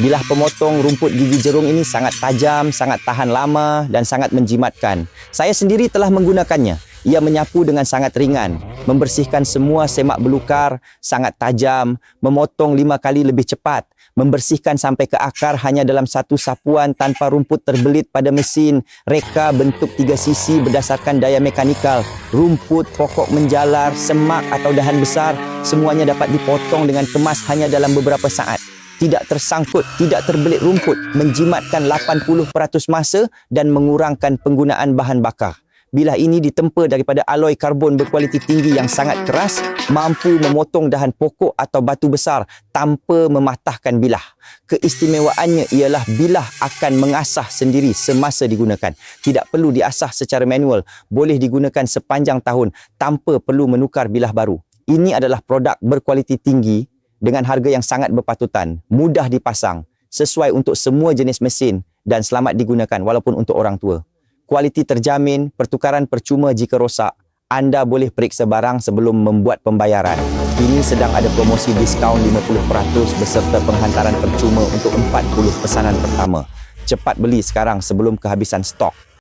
Bilah pemotong rumput gigi jerung ini sangat tajam, sangat tahan lama dan sangat menjimatkan. Saya sendiri telah menggunakannya. Ia menyapu dengan sangat ringan, membersihkan semua semak belukar, sangat tajam, memotong lima kali lebih cepat, membersihkan sampai ke akar hanya dalam satu sapuan tanpa rumput terbelit pada mesin, reka bentuk tiga sisi berdasarkan daya mekanikal, rumput, pokok menjalar, semak atau dahan besar, semuanya dapat dipotong dengan kemas hanya dalam beberapa saat tidak tersangkut, tidak terbelit rumput, menjimatkan 80% masa dan mengurangkan penggunaan bahan bakar. Bilah ini ditempa daripada aloi karbon berkualiti tinggi yang sangat keras, mampu memotong dahan pokok atau batu besar tanpa mematahkan bilah. Keistimewaannya ialah bilah akan mengasah sendiri semasa digunakan. Tidak perlu diasah secara manual, boleh digunakan sepanjang tahun tanpa perlu menukar bilah baru. Ini adalah produk berkualiti tinggi dengan harga yang sangat berpatutan, mudah dipasang, sesuai untuk semua jenis mesin dan selamat digunakan walaupun untuk orang tua. Kualiti terjamin, pertukaran percuma jika rosak. Anda boleh periksa barang sebelum membuat pembayaran. Ini sedang ada promosi diskaun 50% beserta penghantaran percuma untuk 40 pesanan pertama. Cepat beli sekarang sebelum kehabisan stok.